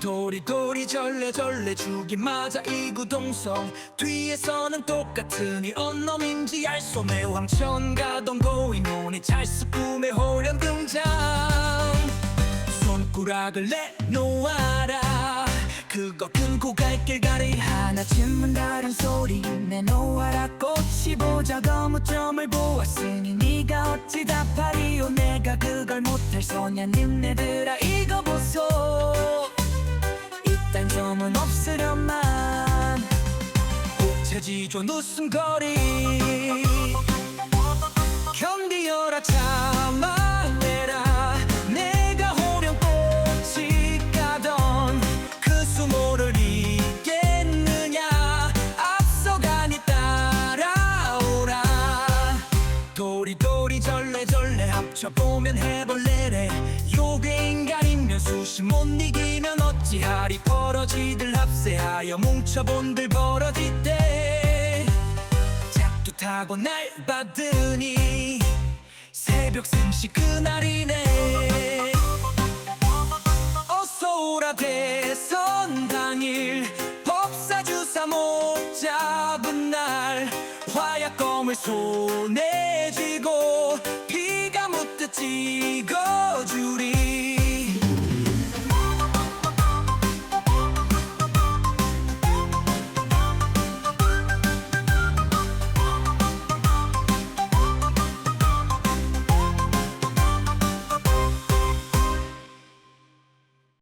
도리도리 절레절레 죽이 맞아 이구동성. 뒤에서는 똑같으니 언놈인지 알수 없네 황천 가던 고인원이 찰스꿈의 호련 등장. 손가락을 내놓아라 그거 끊고 갈길 가리. 하나 쯤은 다른 소리. 내놓아라 꽃이 보자. 거무점을 보았으니 네가 어찌 답하리요? 내가 그걸 못할 소냐? 님네들아 이거 보소. 이딴 점은 없으련만. 우체지조 웃음거리 도리도리 절레절레 합쳐보면 해벌레래. 요괴 인간이면 수시 못 이기면 어찌하리 벌어지들 합세하여 뭉쳐본들 벌어지대. 작두 타고 날 받으니 새벽 승시 그날이네. 어서 오라 대선 당일 법사주사 못 잡은 날 화약검을 손에 쥐고 피가 묻듯 찍어주리